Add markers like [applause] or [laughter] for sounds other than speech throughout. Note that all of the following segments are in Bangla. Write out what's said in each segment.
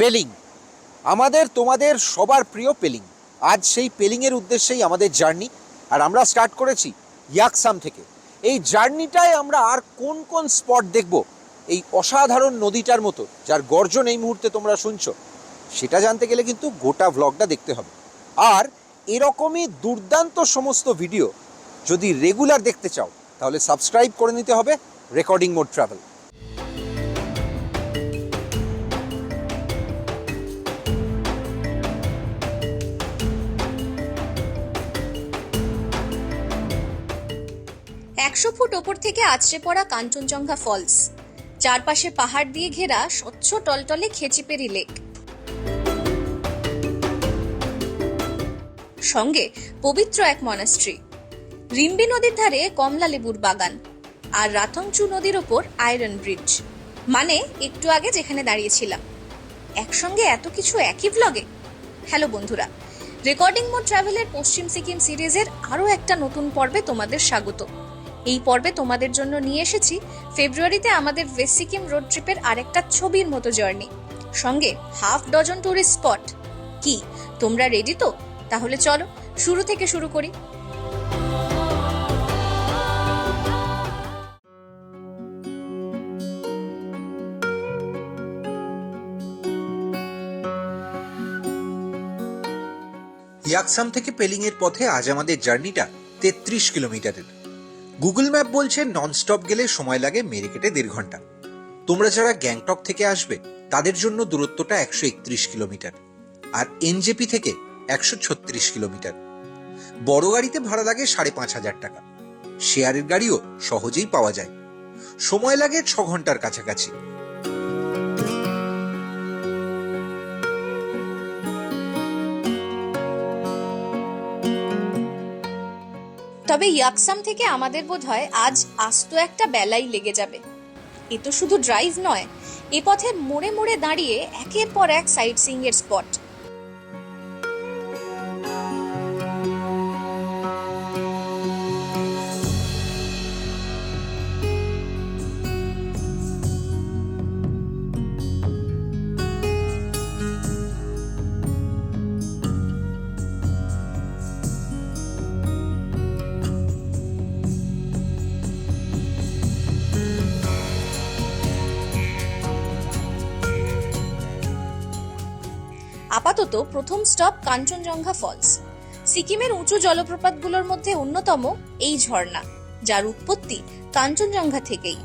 পেলিং। আমাদের, তোমাদের সবার প্রিয় পেলিং। আজ সেই পেলিংয়ের উদ্দেশ্যেই আমাদের জার্নি। আর আমরা স্টার্ট করেছি ইয়াকসাম থেকে। এই জার্নিটায় আমরা আর কোন কোন স্পট দেখব? এই অসাধারণ নদীটার মতো, যার গর্জন এই মুহূর্তে তোমরা শুনছো, সেটা জানতে গেলে কিন্তু গোটা ভ্লগটা দেখতে হবে। আর এরকমই দুর্দান্ত সমস্ত ভিডিও যদি রেগুলার দেখতে চাও, তাহলে সাবস্ক্রাইব করে নিতে হবে রেকর্ডিং মোড ট্রাভেল একশো ফুট ওপর থেকে আছড়ে পড়া কাঞ্চনজঙ্ঘা ফলস। চারপাশে পাহাড় দিয়ে ঘেরা স্বচ্ছ টলটলে খেচিপেরি লেক। সঙ্গে পবিত্র এক মনাস্ট্রি। রিম্বি নদীর ধারে কমলা লেবুর বাগান আর রাতংচু নদীর ওপর আয়রন ব্রিজ। মানে একটু আগে যেখানে দাঁড়িয়েছিলাম। একসঙ্গে এত কিছু একই ব্লগে হ্যালো বন্ধুরা, রেকর্ডিং মোড ট্রাভেলের পশ্চিম সিকিম সিরিজের আরও একটা নতুন পর্বে তোমাদের স্বাগত। এই পর্বে তোমাদের জন্য নিয়ে এসেছি ফেব্রুয়ারিতে আমাদের ওয়েস্ট সিকিম রোড ট্রিপের আরেকটা ছবির মতো জার্নি সঙ্গে হাফ ডজন টুরিস্ট স্পট কি, তোমরা রেডি তো? তাহলে চলো, শুরু থেকে শুরু করি। ইয়াকসাম থেকে পেলিংয়ের পথে আজ আমাদের জার্নিটা তেত্রিশ কিলোমিটারের। গুগল ম্যাপ বলছে ননস্টপ গেলে সময় লাগে মেরিকেটে দেড় ঘণ্টা। তোমরা যারা গ্যাংটক থেকে আসবে, তাদের জন্য দূরত্বটা একশো একত্রিশ কিলোমিটার আর এনজেপি থেকে একশো ছত্রিশ কিলোমিটার। বড় গাড়িতে ভাড়া লাগে সাড়ে পাঁচ হাজার টাকা। শেয়ারের গাড়িও সহজেই পাওয়া যায়। সময় লাগে ছ ঘণ্টার কাছাকাছি। তবে ইয়াকসাম থেকে আমাদের বোধ হয় আজ আস্ত একটা বেলাই লেগে যাবে। এ তো শুধু ড্রাইভ নয়, এ পথে মোড়ে মোড়ে দাঁড়িয়ে একের পর এক সাইট সিইং এর স্পট আপাতত প্রথম স্টপ কাঞ্চনজঙ্ঘা ফলস। সিকিমের উঁচু জলপ্রপাতগুলোর মধ্যে অন্যতম এই ঝর্ণা, যার উৎপত্তি কাঞ্চনজঙ্ঘা থেকেই।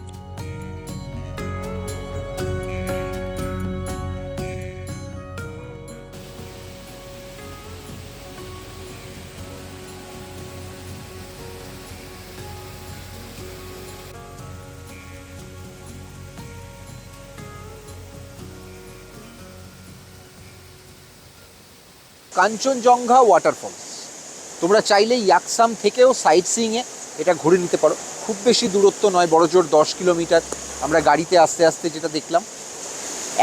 কাঞ্চনজঙ্ঘা ওয়াটারফলস তোমরা চাইলে ইয়াকসাম থেকেও সাইট সিইংয়ে এটা ঘুরে নিতে পারো। খুব বেশি দূরত্ব নয়, বড় জোর দশ কিলোমিটার। আমরা গাড়িতে আস্তে আস্তে যেটা দেখলাম।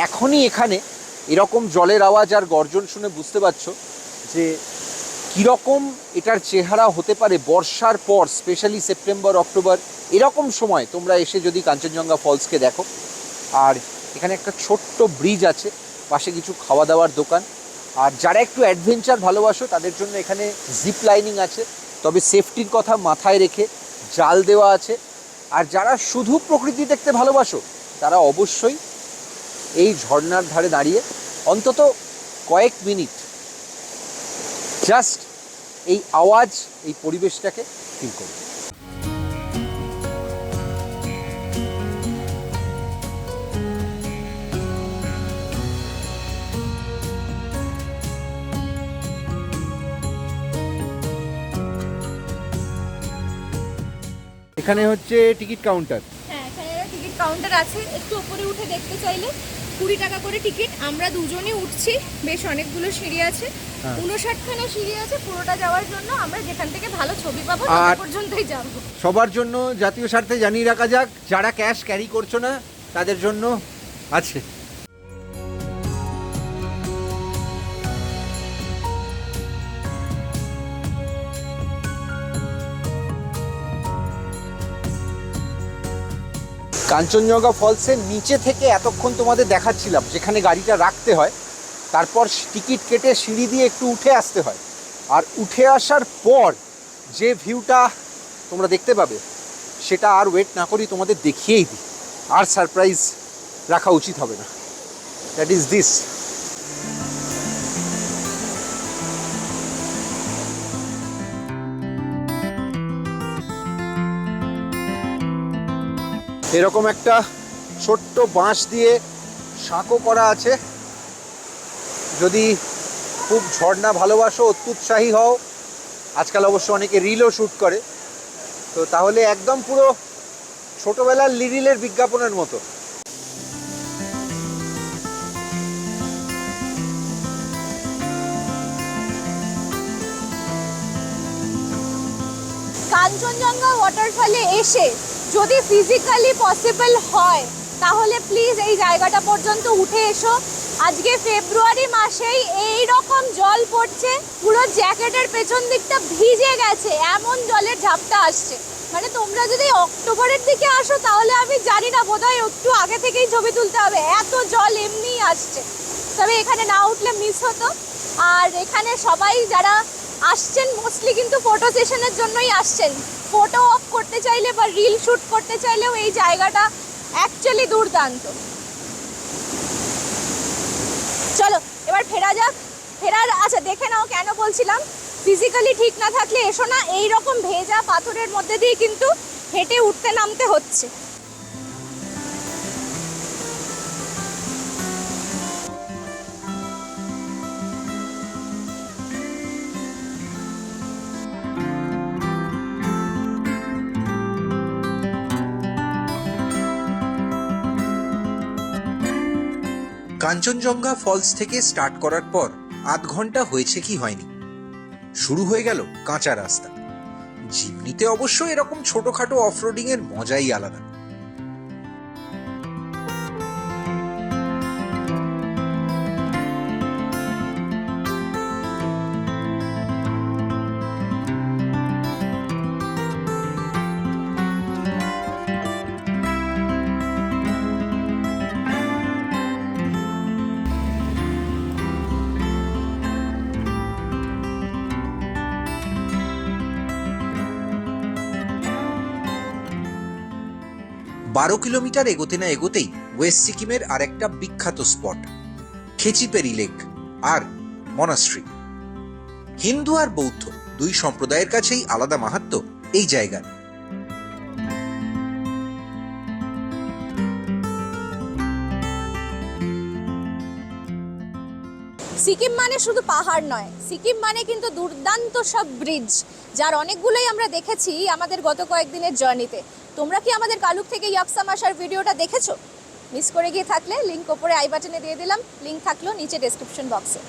এখনই এখানে এরকম জলের আওয়াজ আর গর্জন শুনে বুঝতে পারছ যে কীরকম এটার চেহারা হতে পারে বর্ষার পর স্পেশালি সেপ্টেম্বর অক্টোবর এরকম সময় তোমরা এসে যদি কাঞ্চনজঙ্ঘা ফলসকে দেখো। আর এখানে একটা ছোট্ট ব্রিজ আছে, পাশে কিছু খাওয়া দাওয়ার দোকান। আর যারা একটু অ্যাডভেঞ্চার ভালোবাসো, তাদের জন্য এখানে জিপ লাইনিং আছে। তবে সেফটির কথা মাথায় রেখে জাল দেওয়া আছে। আর যারা শুধু প্রকৃতি দেখতে ভালোবাসো, তারা অবশ্যই এই ঝর্নার ধারে দাঁড়িয়ে অন্তত কয়েক মিনিট জাস্ট এই আওয়াজ, এই পরিবেশটাকে ফিল করবে এখানে হচ্ছে টিকিট কাউন্টার। হ্যাঁ এখানে টিকিট কাউন্টার আছে। একটু উপরে উঠে দেখতে চাইলে কুড়ি টাকা করে টিকিট। আমরা দুজনেই উঠছি। বেশ অনেকগুলো সিঁড়ি আছে। হ্যাঁ। উনষাটখানা সিঁড়ি আছে পুরোটা যাওয়ার জন্য। আমরা যেখান থেকে ভালো ছবি পাবো আর- পর্যন্তই যাব। সবার জন্য জাতীয় স্বার্থে জানিয়ে রাখা যাক যারা ক্যাশ ক্যারি করছ না তাদের জন্য আছে। কাঞ্চনজঙ্ঘা ফলসের নিচে থেকে এতক্ষণ তোমাদের দেখাচ্ছিলাম, যেখানে গাড়িটা রাখতে হয়, তারপর টিকিট কেটে সিঁড়ি দিয়ে একটু উঠে আসতে হয়। আর উঠে আসার পর যে ভিউটা তোমরা দেখতে পাবে, সেটা আর ওয়েট না করি তোমাদের দেখিয়েই দিই। আর সারপ্রাইজ রাখা উচিত হবে না। দ্যাট ইজ দিস এরকম একটা ছোট্ট বাঁশ দিয়ে সাঁকো করা আছে। যদি খুব ঝর্ণা ভালোবাসো অত্যুৎসাহী হও, আজকাল অবশ্য অনেকে রিলও শ্যুট করে। তো তাহলে একদম পুরো ছোটবেলার লিরিলের বিজ্ঞাপনের মতো। কাঞ্চনজঙ্ঘা ওয়াটারফলে এসে যদি ফিজিক্যালি পসিবল হয়, তাহলে প্লিজ এই জায়গাটা পর্যন্ত উঠে এসো। আজকে ফেব্রুয়ারি মাসেই এই রকম জল পড়ছে, পুরো জ্যাকেটের পেছন দিকটা ভিজে গেছে, এমন জলের ঝাপটা আসছে। মানে তোমরা যদি অক্টোবরের দিকে আসো, তাহলে আমি জানি না, বোধহয় একটু আগে থেকেই ছবি তুলতে হবে। এত জল এমনিই আসছে। তবে এখানে না উঠলে মিস হতো। আর এখানে সবাই যারা আসছেন মোস্টলি কিন্তু ফটো সেশনের জন্যই আসছেন। ফটো অফ করতে চাইলে বা রিল শ্যুট করতে চাইলেও এই জায়গাটা অ্যাকচুয়ালি দুর্দান্ত। চলো, এবার ফেরা যাক। ফেরার আচ্ছা দেখে নাও কেন বলছিলাম। ফিজিক্যালি ঠিক না থাকলে এসো না এই রকম ভেজা পাথরের মধ্যে দিয়ে কিন্তু হেঁটে উঠতে নামতে হচ্ছে। কাঞ্চনজঙ্ঘা ফলস থেকে স্টার্ট করার পর আধ ঘণ্টা হয়েছে কি হয়নি। শুরু হয়ে গেল কাঁচা রাস্তা। জিমনিতে অবশ্য এরকম ছোটখাটো অফরোডিং এর মজাই আলাদা। বারো কিলোমিটার এগোতে না এগোতেই ওয়েস্ট সিকিমের আরেকটা বিখ্যাত স্পট, খেচিপেরি লেক আর মনাস্ট্রি। হিন্দু আর বৌদ্ধ দুই সম্প্রদায়ের কাছেই আলাদা মাহাত্ম্য এই জায়গার। সিকিম মানে শুধু পাহাড় নয়, সিকিম মানে কিন্তু দুর্দান্ত সব ব্রিজ যার অনেকগুলোই আমরা দেখেছি আমাদের গত কয়েকদিনের জার্নিতে তোমরা কি আমাদের কালুক থেকে ইয়াকসাম আসার ভিডিওটা দেখেছ? মিস করে গিয়ে থাকলে লিঙ্ক ওপরে আই বাটনে দিয়ে দিলাম। লিঙ্ক থাকল নিচে ডেসক্রিপশন বক্সে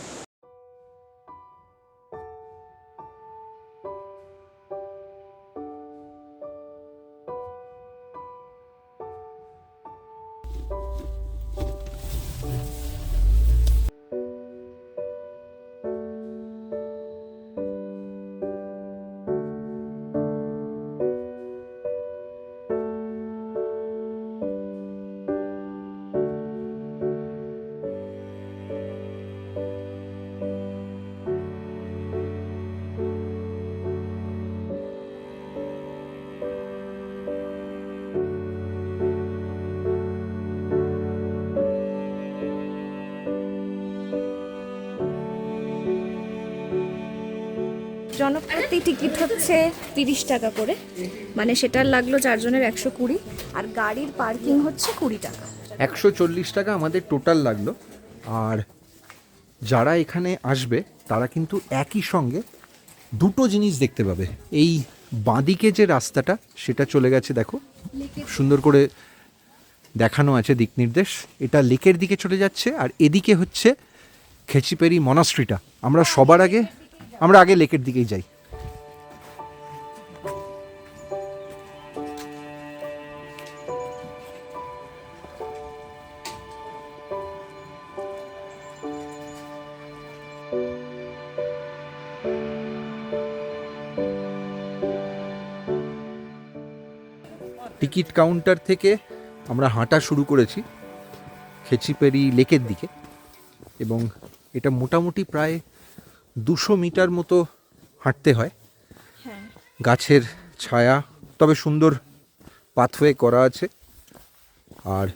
জনপ্রতি টিকিট হচ্ছে তিরিশ টাকা করে। মানে সেটার লাগল চারজনের একশো কুড়ি আর গাড়ির পার্কিং হচ্ছে কুড়ি টাকা। একশো চল্লিশ টাকা আমাদের টোটাল লাগল। আর যারা এখানে আসবে তারা কিন্তু একই সঙ্গে দুটো জিনিস দেখতে পাবে। এই বাঁদিকে যে রাস্তাটা সেটা চলে গেছে দেখো। সুন্দর করে দেখানো আছে দিক নির্দেশ। এটা লেকের দিকে চলে যাচ্ছে আর এদিকে হচ্ছে খেচিপেরি মনাস্ট্রিটা। আমরা সবার আগে আমরা আগে লেকের দিকেই যাই। টিকিট কাউন্টার থেকে আমরা হাঁটা শুরু করেছি খেচিপেরি লেকের দিকে, এবং এটা মোটামুটি প্রায় দুশো মিটার মতো হাঁটতে হয়। হ্যাঁ। গাছের ছায়া তবে সুন্দর পাথওয়ে করা আছে। আর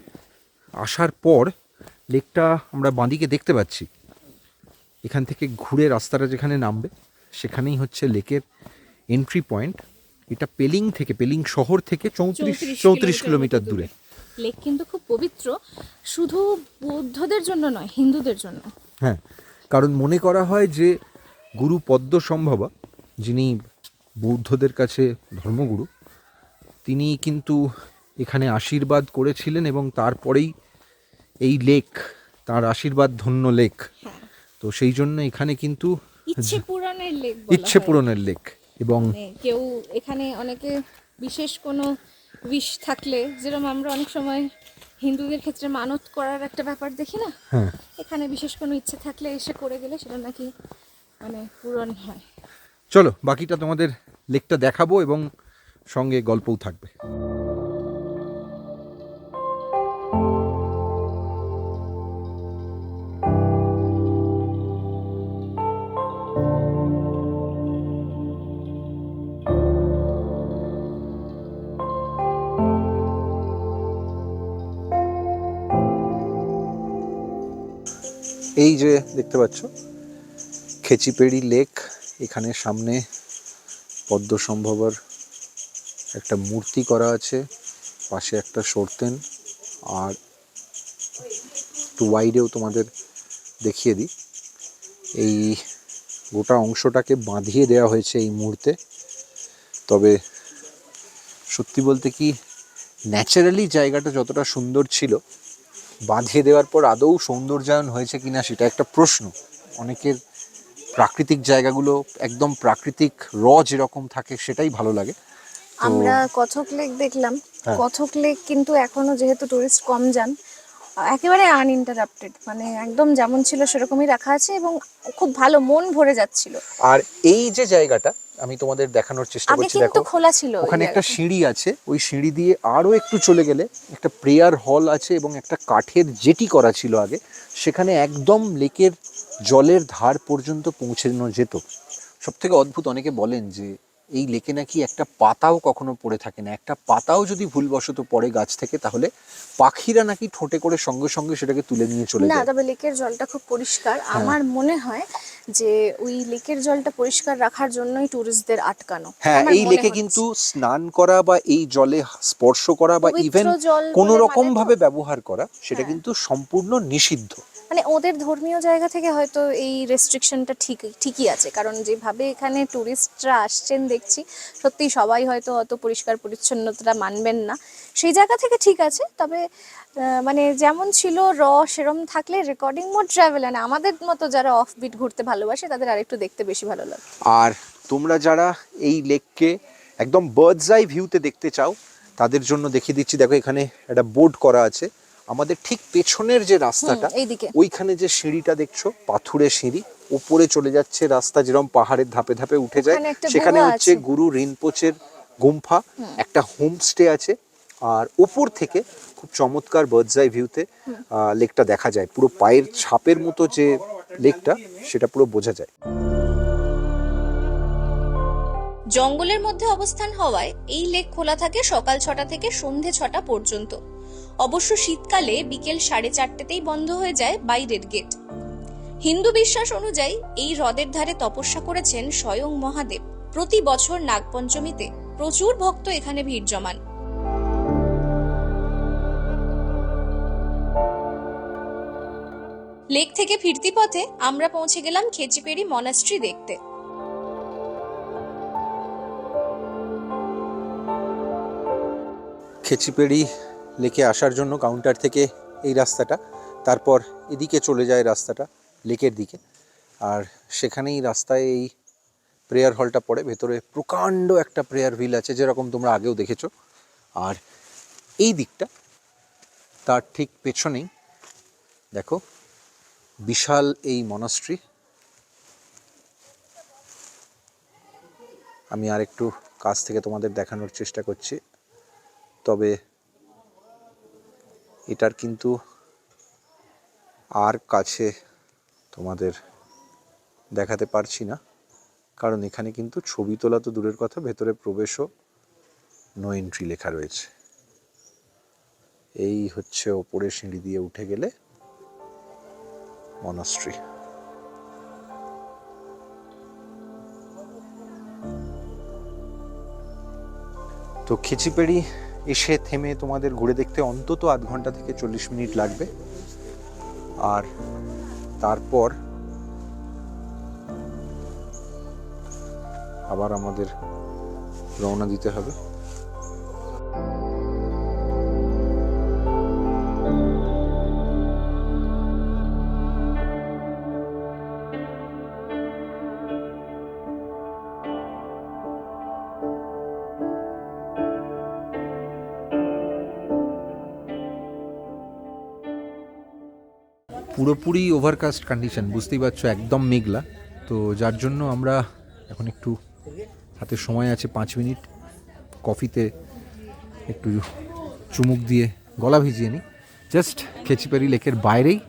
আসার পর লেকটা আমরা বাঁদিকে দেখতে পাচ্ছি। এখান থেকে ঘুরে রাস্তাটা যেখানে নামবে সেখানেই হচ্ছে লেকের এন্ট্রি পয়েন্ট এটা পেলিং থেকে পেলিং শহর থেকে চৌত্রিশ চৌত্রিশ কিলোমিটার দূরে। লেক কিন্তু খুব পবিত্র শুধু বৌদ্ধদের জন্য নয় হিন্দুদের জন্য। হ্যাঁ কারণ মনে করা হয় যে গুরু পদ্ম সম্ভবা যিনি বৌদ্ধদের কাছে ধর্মগুরু তিনি কিন্তু এখানে আশীর্বাদ করেছিলেন এবং তারপরেই এই লেক তার আশীর্বাদ ধন্য লেক। হ্যাঁ। তো সেই জন্য এখানে কিন্তু ইচ্ছে পূরণের লেক বলা ইচ্ছে পূরণের লেক এবং মানে কেউ এখানে অনেকে বিশেষ কোনো উইশ থাকলে যেরকম আমরা অনেক সময় হিন্দুদের ক্ষেত্রে মানত করার একটা ব্যাপার দেখি না? হ্যাঁ। এখানে বিশেষ কোনো ইচ্ছে থাকলে এসে করে গেলে সেটা নাকি মানে পূরণ হয়। চলো বাকিটা তোমাদের লেকটা দেখাবো এবং সঙ্গে গল্পও থাকবে। এই যে দেখতে পাচ্ছ, খেচিপেড়ি লেক, এখানে সামনে পদ্ম সম্ভবর একটা মূর্তি করা আছে, পাশে একটা সরতেন, আর একটু ওয়াইডেও তোমাদের দেখিয়ে দিই। এই গোটা অংশটাকে বাঁধিয়ে দেওয়া হয়েছে এই মুহূর্তে। তবে সত্যি বলতে কি ন্যাচারালি জায়গাটা যতটা সুন্দর ছিল বাঁধিয়ে দেওয়ার পর আদৌ সৌন্দর্যায়ন হয়েছে কিনা সেটা একটা প্রশ্ন। অনেকের প্রাকৃতিক জায়গাগুলো একদম প্রাকৃতিক র যেরকম থাকে সেটাই ভালো লাগে। আমরা কথক লেক দেখলাম। হ্যাঁ। কথক লেক কিন্তু এখনও যেহেতু টুরিস্ট কম যান একেবারে আনইন্টারাপ্টেড মানে একদম যেমন ছিল সেরকমই রাখা আছে এবং খুব ভালো মন ভরে যাচ্ছিল। আর এই যে জায়গাটা আমি তোমাদের দেখানোর চেষ্টা করছি দেখো। খোলা ছিল ওখানে একটা সিঁড়ি আছে ওই সিঁড়ি দিয়ে আরও একটু চলে গেলে একটা প্রেয়ার হল আছে এবং একটা কাঠের জেটি করা ছিল আগে সেখানে একদম লেকের জলের ধার পর্যন্ত পৌঁছানো যেত। সব থেকে অদ্ভুত অনেকে বলেন যে এই লেকে নাকি একটা পাতাও কখনো পড়ে থাকে না। একটা পাতাও যদি ভুলবশত পড়ে গাছ থেকে তাহলে পাখিরা নাকি ঠোঁটে করে সঙ্গে সঙ্গে সেটাকে তুলে নিয়ে চলে না তবে লেকের জলটা খুব পরিষ্কার। আমার মনে হয় যে ওই লেকের জলটা পরিষ্কার রাখার জন্যই টুরিস্টদের আটকানো। হ্যাঁ এই লেকে কিন্তু স্নান করা বা এই জলে স্পর্শ করা বা ইভেন কোনো রকম মানে ভাবে ব্যবহার করা সেটা হ্যাঁ। কিন্তু সম্পূর্ণ নিষিদ্ধ। মানে ওদের ধর্মীয় জায়গা থেকে হয়তো এই রেস্ট্রিকশনটা ঠিক, ঠিকই আছে। কারণ যেভাবে এখানে ট্যুরিস্টরা আসছেন দেখছি, সত্যি সবাই হয়তো অত পরিষ্কার পরিচ্ছন্নতা মানবেন না। সেই জায়গা থেকে ঠিক আছে, তবে মানে যেমন ছিল র, সেরম থাকলে রেকর্ডিং মোড ট্রাভেল মানে আমাদের মতো যারা অফ বিট ঘুরতে ভালোবাসে, তাদের আরেকটু দেখতে বেশি ভালো লাগে। আর তোমরা যারা এই লেককে একদম বার্ডস আই ভিউতে দেখতে চাও, তাদের জন্য দেখিয়ে দিচ্ছি, দেখো এখানে একটা বোর্ড করা আছে। আমাদের ঠিক পেছনের যে রাস্তাটা ওইখানে যে সিঁড়িটা দেখছ পাথুরে সিঁড়ি উপরে চলে যাচ্ছে রাস্তা যেরকম পাহাড়ের ধাপে ধাপে উঠে যায় সেখানে হচ্ছে গুরু রিনপোচের গুম্ফা একটা হোমস্টে আছে আর ওপর থেকে খুব চমৎকার বার্ডস আই ভিউতে লেকটা দেখা যায়। পুরো পায়ের ছাপের মতো যে লেকটা সেটা পুরো বোঝা যায়। জঙ্গলের মধ্যে অবস্থান হওয়ায় এই লেক খোলা থাকে সকাল ছটা থেকে সন্ধে ছটা পর্যন্ত। অবশ্য শীতকালে বিকেল সাড়ে চারটেতেই বন্ধ হয়ে যায় বাইরের গেট হিন্দু বিশ্বাস অনুযায়ী এই হ্রদের ধারে তপস্যা করেছেন স্বয়ং মহাদেব। প্রতি বছর নাগপঞ্চমীতে প্রচুর ভক্ত এখানে ভিড় জমান। লেক থেকে ফিরতি পথে আমরা পৌঁছে গেলাম খেচিপেড়ি মনাস্ট্রি দেখতে। খেচিপেড়ি লেকে আসার জন্য কাউন্টার থেকে এই রাস্তাটা, তারপর এদিকে চলে যায় রাস্তাটা, লেকের দিকে। আর সেখানেই রাস্তায় এই প্রেয়ার হলটা পড়ে, ভেতরে প্রকাণ্ড একটা প্রেয়ার হুইল আছে, যেরকম তোমরা আগেও দেখেছ। আর এই দিকটা, তার ঠিক পেছনেই, দেখো, বিশাল এই মনাস্ট্রি আমি আর একটু কাছ থেকে তোমাদের দেখানোর চেষ্টা করছি, তবে এটার কিন্তু আর কাছে তোমাদের দেখাতে পারছি না। কারণ এখানে কিন্তু ছবি তোলা তো দূরের কথা, ভেতরে প্রবেশও নো এন্ট্রি লেখা রয়েছে। এই হচ্ছে ওপরে সিঁড়ি দিয়ে উঠে গেলে মনস্ট্রি তো খিচিপেড়ি এসে থেমে তোমাদের ঘুরে দেখতে অন্তত আধ ঘণ্টা থেকে চল্লিশ মিনিট লাগবে। আর তারপর আবার আমাদের রওনা দিতে হবে। পুরোপুরি ওভারকাস্ট কন্ডিশন বুঝতেই পারছ, একদম মেঘলা। তো যার জন্য আমরা এখন একটু হাতে সময় আছে পাঁচ মিনিট, কফিতে একটু চুমুক দিয়ে গলা ভিজিয়ে নিই। জাস্ট খেচিপাড়ি লেকের বাইরেই,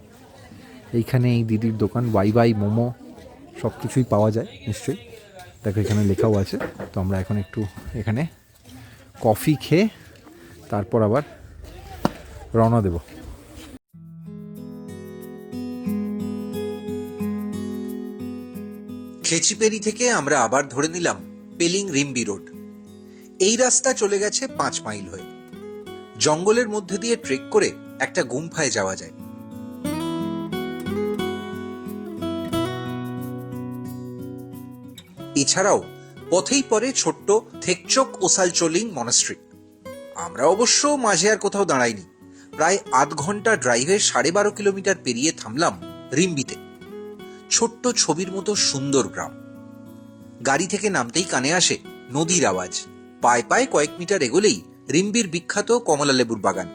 এইখানে এই দিদির দোকান বাই বাই মোমো সব কিছুই পাওয়া যায়, নিশ্চয়ই। দেখো, এখানে লেখাও আছে। তো আমরা এখন একটু এখানে কফি খেয়ে, তারপর আবার রওনা দেবো। খেচিপেরি থেকে আমরা আবার ধরে নিলাম পেলিং রিম্বি রোড। এই রাস্তা চলে গেছে পাঁচ মাইল হয়ে। জঙ্গলের মধ্যে দিয়ে ট্রেক করে একটা গুম্ফায় যাওয়া যায়। এছাড়াও পথেই পরে ছোট্ট থেকচোক ওসালচোলিং মনাস্ট্রি। আমরা অবশ্য মাঝে আর কোথাও দাঁড়াইনি। প্রায় আধ ঘণ্টা ড্রাইভে সাড়ে বারো কিলোমিটার পেরিয়ে থামলাম রিম্বিতে। ছোট্ট ছবির মতো সুন্দর গ্রাম। গাড়ি থেকে নামতেই কানে আসে নদীর আওয়াজ। পায়ে পায়ে কয়েক মিটার এগোলেই রিম্বির বিখ্যাত কমলা লেবুর বাগান।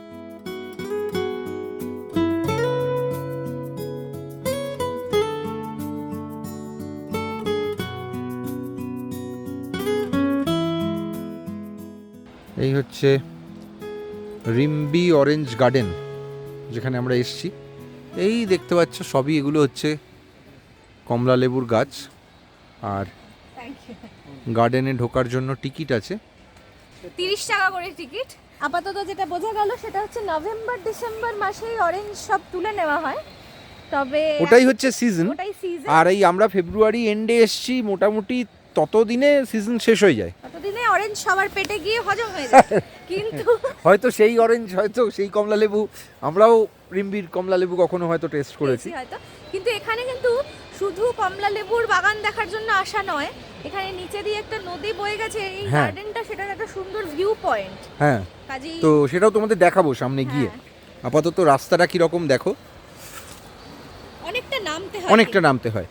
এই হচ্ছে রিম্বি অরেঞ্জ গার্ডেন, যেখানে আমরা এসছি। এই দেখতে পাচ্ছ সবই এগুলো হচ্ছে কমলা লেবুর গাছ আর গার্ডেনে ঢোকার জন্য টিকিট আছে। তিরিশ টাকা করে টিকিট। আপাতত যেটা বোঝা গেল সেটা হচ্ছে নভেম্বর ডিসেম্বর মাসেই অরেঞ্জ সব তুলে নেওয়া হয়। তবে ওটাই হচ্ছে সিজন ওটাই সিজন আর এই আমরা ফেব্রুয়ারি এন্ডে এসছি মোটামুটি ততদিনে সিজন শেষ হয়ে যায়। ততদিনে অরেঞ্জ সবার পেটে গিয়ে হজম হয়ে যায়। [laughs] কিন্তু হয়তো সেই অরেঞ্জ হয়তো সেই কমলা লেবু আমরাও রিম্বির কমলা লেবু কখনো হয়তো টেস্ট করেছি। হয়তো। কিন্তু এখানে কিন্তু শুধু কমলা লেবুর বাগান দেখার জন্য আসা নয় এখানে নিচে দিয়ে একটা নদী বয়ে গেছে এই হ্যাঁ। গার্ডেনটা সেটার একটা সুন্দর ভিউ পয়েন্ট হ্যাঁ কাজেই তো সেটাও তোমাদের দেখাবো সামনে গিয়ে। হ্যাঁ। আপাতত রাস্তাটা কীরকম দেখো? অনেকটা নামতে হয়। অনেকটা নামতে হয়।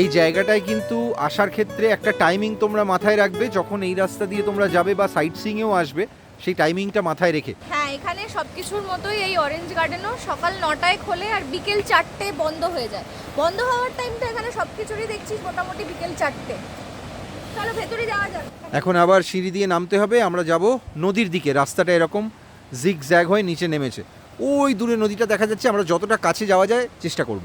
এই জায়গাটায় কিন্তু আসার ক্ষেত্রে একটা টাইমিং তোমরা মাথায় রাখবে যখন এই রাস্তা দিয়ে তোমরা যাবে বা সাইট সিংয়েও আসবে। সেই টাইমিংটা মাথায় রেখে। হ্যাঁ এখানে সবকিছুর মতোই এই অরেঞ্জ গার্ডেনও সকাল নটায় খোলে আর বিকেল চারটে বন্ধ হয়ে যায়। বন্ধ হওয়ার টাইমটা এখানে সবকিছুরই দেখছিস মোটামুটি বিকেল চারটে। চলো ভেতরে যাওয়া যাক। এখন আবার সিঁড়ি দিয়ে নামতে হবে আমরা যাব নদীর দিকে। রাস্তাটা এরকম জিগ জ্যাগ হয়ে নিচে নেমেছে। ওই দূরে নদীটা দেখা যাচ্ছে আমরা যতটা কাছে যাওয়া যায় চেষ্টা করব।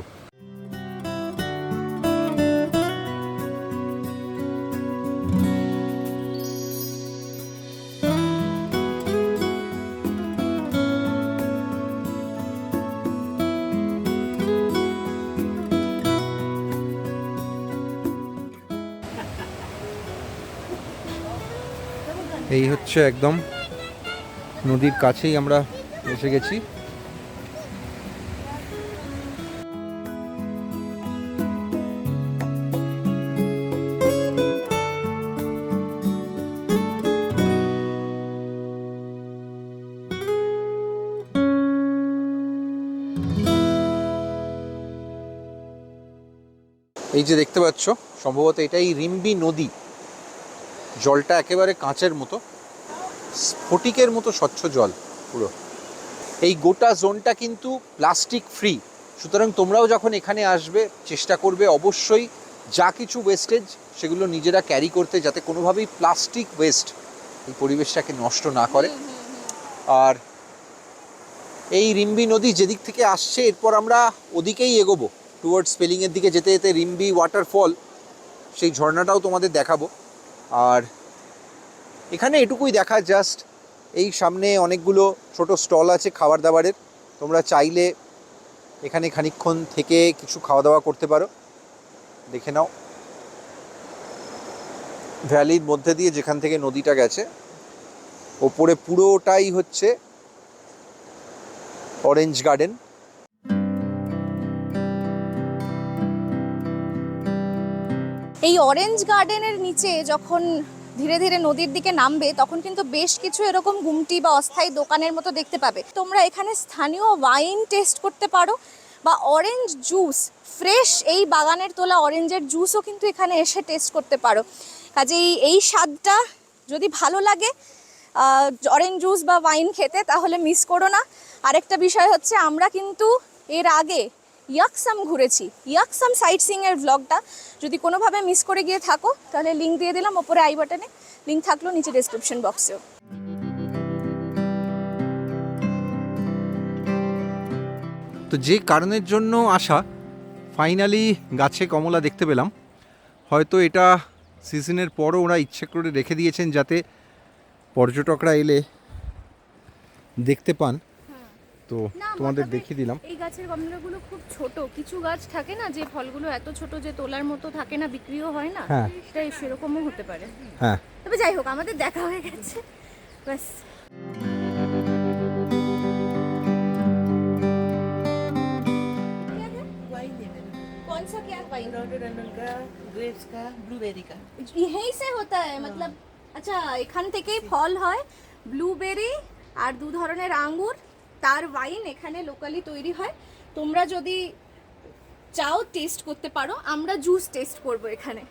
হচ্ছে একদম। নদীর কাছেই আমরা এসে গেছি। এই যে দেখতে পাচ্ছ, সম্ভবত এটাই রিম্বি নদী। জলটা একেবারে কাঁচের মতো। স্ফটিকের মতো স্বচ্ছ জল পুরো। এই গোটা জোনটা কিন্তু প্লাস্টিক ফ্রি সুতরাং তোমরাও যখন এখানে আসবে চেষ্টা করবে অবশ্যই যা কিছু ওয়েস্টেজ সেগুলো নিজেরা ক্যারি করতে যাতে কোনোভাবেই প্লাস্টিক ওয়েস্ট এই পরিবেশটাকে নষ্ট না করে। আর এই রিম্বি নদী যেদিক থেকে আসছে এরপর আমরা ওদিকেই এগোবো। টুয়ার্ডস স্পেলিংয়ের দিকে যেতে যেতে রিম্বি ওয়াটারফল সেই ঝর্ণাটাও তোমাদের দেখাবো। আর এখানে এটুকুই দেখা জাস্ট এই সামনে অনেকগুলো ছোট স্টল আছে খাবার দাবারের তোমরা চাইলে এখানে খানিকক্ষণ থেকে কিছু খাওয়া দাওয়া করতে পারো। দেখে নাও। ভ্যালির মধ্যে দিয়ে যেখান থেকে নদীটা গেছে, ওপরে পুরোটাই হচ্ছে অরেঞ্জ গার্ডেন এই অরেঞ্জ গার্ডেনের নিচে যখন ধীরে ধীরে নদীর দিকে নামবে, তখন কিন্তু বেশ কিছু এরকম গুমটি বা অস্থায়ী দোকানের মতো দেখতে পাবে। তোমরা এখানে স্থানীয় ওয়াইন টেস্ট করতে পারো বা অরেঞ্জ জুস ফ্রেশ এই বাগানের তোলা অরেঞ্জের জুসও কিন্তু এখানে এসে টেস্ট করতে পারো। কাজেই এই স্বাদটা যদি ভালো লাগে অরেঞ্জ জুস বা ওয়াইন খেতে, তাহলে মিস করো না। আরেকটা বিষয় হচ্ছে, আমরা কিন্তু এর আগে ইয়াকসাম ঘুরেছি। ইয়াকসাম সাইট সিং এর ব্লগটা যদি কোনোভাবে মিস করে গিয়ে থাকো, তাহলে লিঙ্ক দিয়ে দিলাম ওপরে আই বাটনে লিঙ্ক থাকল নিচে ডেসক্রিপশন বক্সেও তো যে কারণের জন্য আসা ফাইনালি গাছে কমলা দেখতে পেলাম। হয়তো এটা সিজনের পরও ওরা ইচ্ছে করে রেখে দিয়েছেন যাতে পর্যটকরা এলে দেখতে পান। তো তোমাদের দেখিয়ে দিলাম এই গাছের কমলাগুলো খুব ছোট কিছু গাছ থাকে না যে ফলগুলো এত ছোট যে তোলার মতো থাকে না বিক্রিও হয় না হ্যাঁ। সেটাই সেরকমও হতে পারে হ্যাঁ তবে যাই হোক আমাদের দেখা হয়ে গেছে ব্যাস कौन सा क्या वाइन रोडोडेंड्रन का ग्रेप्स का ब्लूबेरी का यहीं से होता है मतलब আচ্ছা এখান থেকেই ফল হয় ব্লুবেরি আর দু ধরনের আঙ্গুর তার ওয়াইন এখানে লোকালি তৈরি হয়। তোমরা যদি চাও টেস্ট করতে পারো আমরা জুস টেস্ট করব এখানে।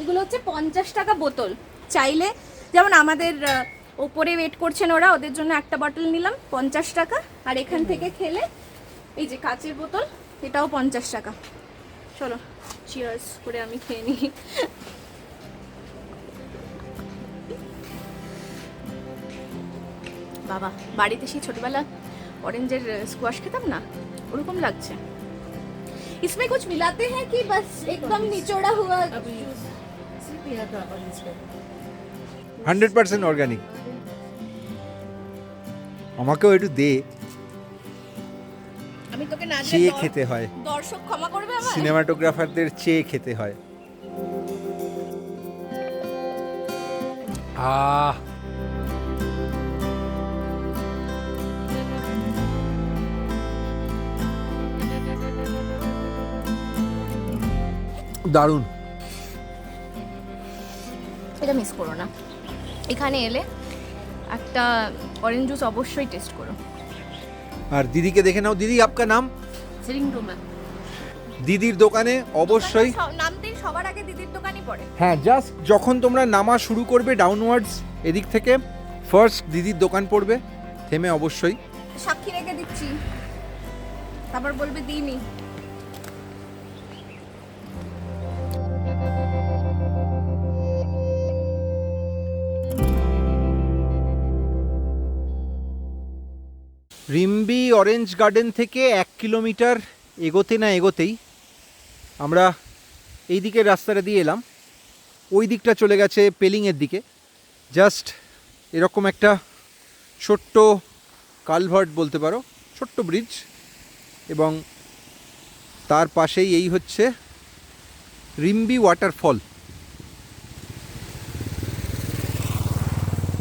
এগুলো হচ্ছে পঞ্চাশ টাকা বোতল। চাইলে যেমন আমাদের ওপরে ওয়েট করছেন ওরা ওদের জন্য একটা বটল নিলাম পঞ্চাশ টাকা। আর এখান থেকে খেলে এই যে কাচের বোতল এটাও পঞ্চাশ টাকা। চলো চিয়ার্স করে আমি খেয়ে নিই। বাবা বাড়িতে সেই ছোটবেলা অরেঞ্জের স্কোয়াশ খেতাম না ওরকম লাগছে इसमें कुछ मिलाते हैं कि बस एकदम निचोड़ा हुआ अभी सिर्फ यहाँ का ऑरेंज का হান্ড্রেড পার্সেন্ট অর্গানিক আমাকেও একটু দে আমি তোকে না দিলে চেয়ে দর- খেতে হয় দর্শক ক্ষমা করবে আমার সিনেমাটোগ্রাফারদের চেয়ে খেতে হয় আহ দারুণ। এটা মিস করো না। এখানে এলে একটা অরেঞ্জ জুস অবশ্যই টেস্ট করো। আর দিদিকে দেখে নাও। দিদি আপনার নাম? দিদির দোকানে অবশ্যই নামতেই সবার আগে দিদির দোকানই পড়ে। হ্যাঁ জাস্ট যখন তোমরা নামা শুরু করবে ডাউনওয়ার্ডস এদিক থেকে ফার্স্ট দিদির দোকান পড়বে থেমে অবশ্যই। সাক্ষী রেখে দিচ্ছি। তারপর বলবে দিইনি। রিম্বি অরেঞ্জ গার্ডেন থেকে এক কিলোমিটার এগোতে না এগোতেই আমরা এই দিকের রাস্তাটা দিয়ে এলাম। ওই দিকটা চলে গেছে পেলিংয়ের দিকে। জাস্ট এরকম একটা ছোট্ট কালভার্ট বলতে পারো, ছোট্ট ব্রিজ এবং তার পাশেই এই হচ্ছে রিম্বি ওয়াটারফল।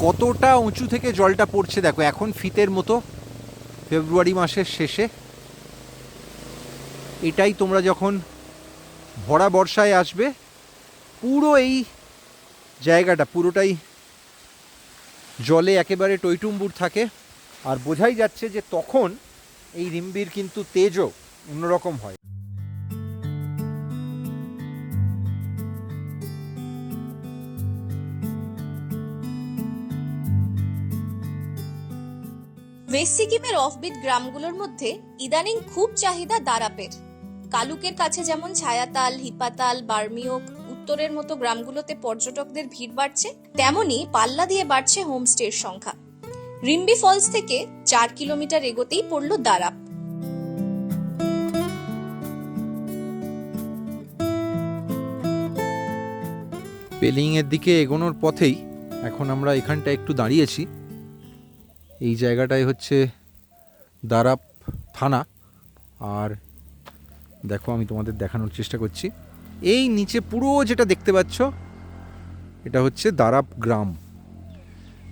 কতটা উঁচু থেকে জলটা পড়ছে দেখো, এখন ফিতের মতো ফেব্রুয়ারি মাসের শেষে এটাই তোমরা যখন ভরা বর্ষায় আসবে, পুরো এই জায়গাটা, পুরোটাই জলে একেবারে টইটুম্বুর থাকে। আর বোঝাই যাচ্ছে যে তখন এই রিম্বির কিন্তু তেজও অন্যরকম হয়। ওয়েস্ট সিকিমের অফবিট গ্রামগুলোর মধ্যে ইদানিং খুব চাহিদা দারাপের। কালুকের কাছে যেমন ছায়াতাল, হিপাতাল, বার্মিওক, উত্তরের মতো গ্রামগুলোতে পর্যটকদের ভিড় বাড়ছে, তেমনি পাল্লা দিয়ে বাড়ছে হোমস্টের সংখ্যা। রিম্বি ফলস থেকে চার কিলোমিটার এগোতেই পড়ল দারাপ। পেলিংয়ের দিকে এগোনোর পথেই এখন আমরা এখানটা একটু দাঁড়িয়েছি। এই জায়গাটাই হচ্ছে দারাপ থানা। আর দেখো, আমি তোমাদের দেখানোর চেষ্টা করছি। এই নিচে পুরো যেটা দেখতে পাচ্ছ, এটা হচ্ছে দারাপ গ্রাম।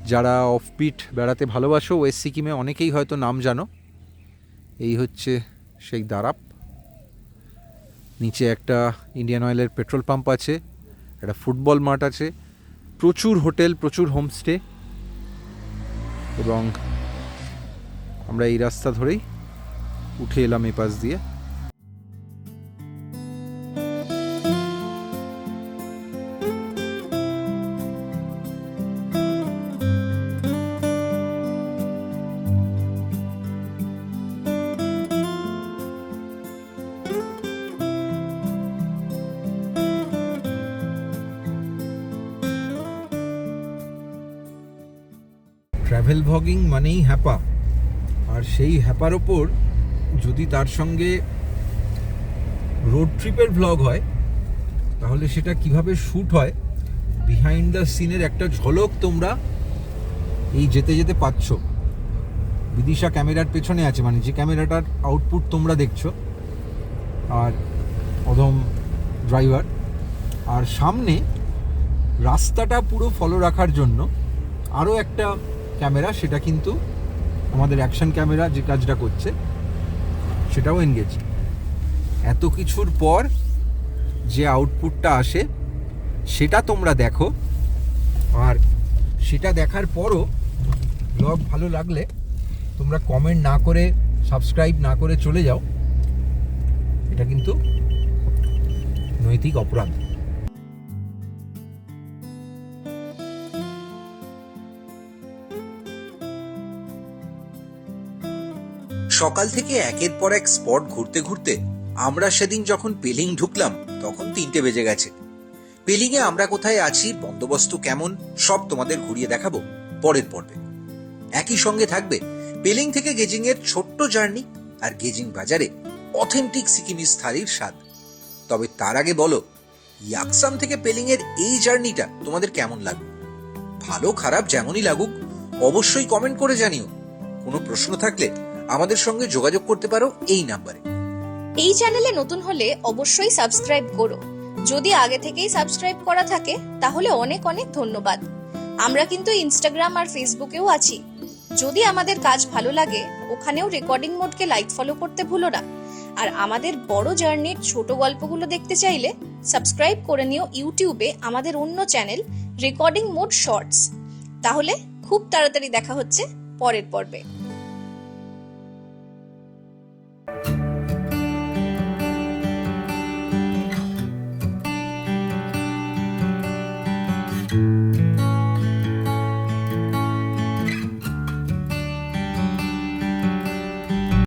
যারা অফপিট বেড়াতে ভালোবাসো ওয়েস্ট সিকিমে অনেকেই হয়তো নাম জানো। এই হচ্ছে সেই দারাপ। নিচে একটা ইন্ডিয়ান অয়েলের পেট্রোল পাম্প আছে, একটা ফুটবল মাঠ আছে। প্রচুর হোটেল প্রচুর হোমস্টে এবং আমরা এই রাস্তা ধরেই উঠে এলাম এ পাশ দিয়ে। ট্রাভেল ভ্লগিং মানেই হ্যাপা। আর সেই হ্যাপার ওপর যদি তার সঙ্গে রোড ট্রিপের ভ্লগ হয়, তাহলে সেটা কীভাবে শ্যুট হয় বিহাইন্ড দ্য সিনের একটা ঝলক তোমরা এই যেতে যেতে পাচ্ছ। বিদিশা ক্যামেরার পেছনে আছে মানে যে ক্যামেরাটার আউটপুট তোমরা দেখছ, আর অদম ড্রাইভার আর সামনে রাস্তাটা পুরো ফলো রাখার জন্য আরও একটা ক্যামেরা, সেটা কিন্তু আমাদের অ্যাকশন ক্যামেরা যে কাজটা করছে, সেটাও এনগেজ এত কিছুর পর যে আউটপুটটা আসে, সেটা তোমরা দেখো। আর সেটা দেখার পরও ব্লগ ভালো লাগলে তোমরা কমেন্ট না করে সাবস্ক্রাইব না করে চলে যাও। এটা কিন্তু নৈতিক অপরাধ। সকাল থেকে একের পর এক স্পট ঘুরতে ঘুরতে আমরা সেদিন যখন পেলিং ঢুকলাম, তখন তিনটে বেজে গেছে। পেলিং এ আমরা কোথায় আছি, বন্দোবস্ত কেমন, সব তোমাদের ঘুরিয়ে দেখাবো পরের পর্বে। একই সঙ্গে থাকবে পেলিং থেকে গেজিং এর ছোট্ট জার্নি আর গেজিং বাজারে অথেন্টিক সিকিমিস থালির স্বাদ। তবে তার আগে বলো, ইয়াকসাম থেকে পেলিং এর এই জার্নিটা তোমাদের কেমন লাগল? ভালো খারাপ যেমনই লাগুক, অবশ্যই কমেন্ট করে জানিও। কোনো প্রশ্ন থাকলে আমাদের সঙ্গে যোগাযোগ করতে পারো এই নাম্বারে। এই চ্যানেলে নতুন হলে অবশ্যই সাবস্ক্রাইব করো। যদি আগে থেকেই সাবস্ক্রাইব করা থাকে, তাহলে অনেক অনেক ধন্যবাদ। আমরা কিন্তু ইনস্টাগ্রাম আর ফেসবুকেও আছি। যদি আমাদের কাজ ভালো লাগে, ওখানেও রেকর্ডিং মোডকে লাইক ফলো করতে ভুলো না। আর আমাদের বড় জার্নির ছোট গল্পগুলো দেখতে চাইলে সাবস্ক্রাইব করে নিও ইউটিউবে আমাদের অন্য চ্যানেল রেকর্ডিং মোড শর্টস তাহলে খুব তাড়াতাড়ি দেখা হচ্ছে পরের পর্বে।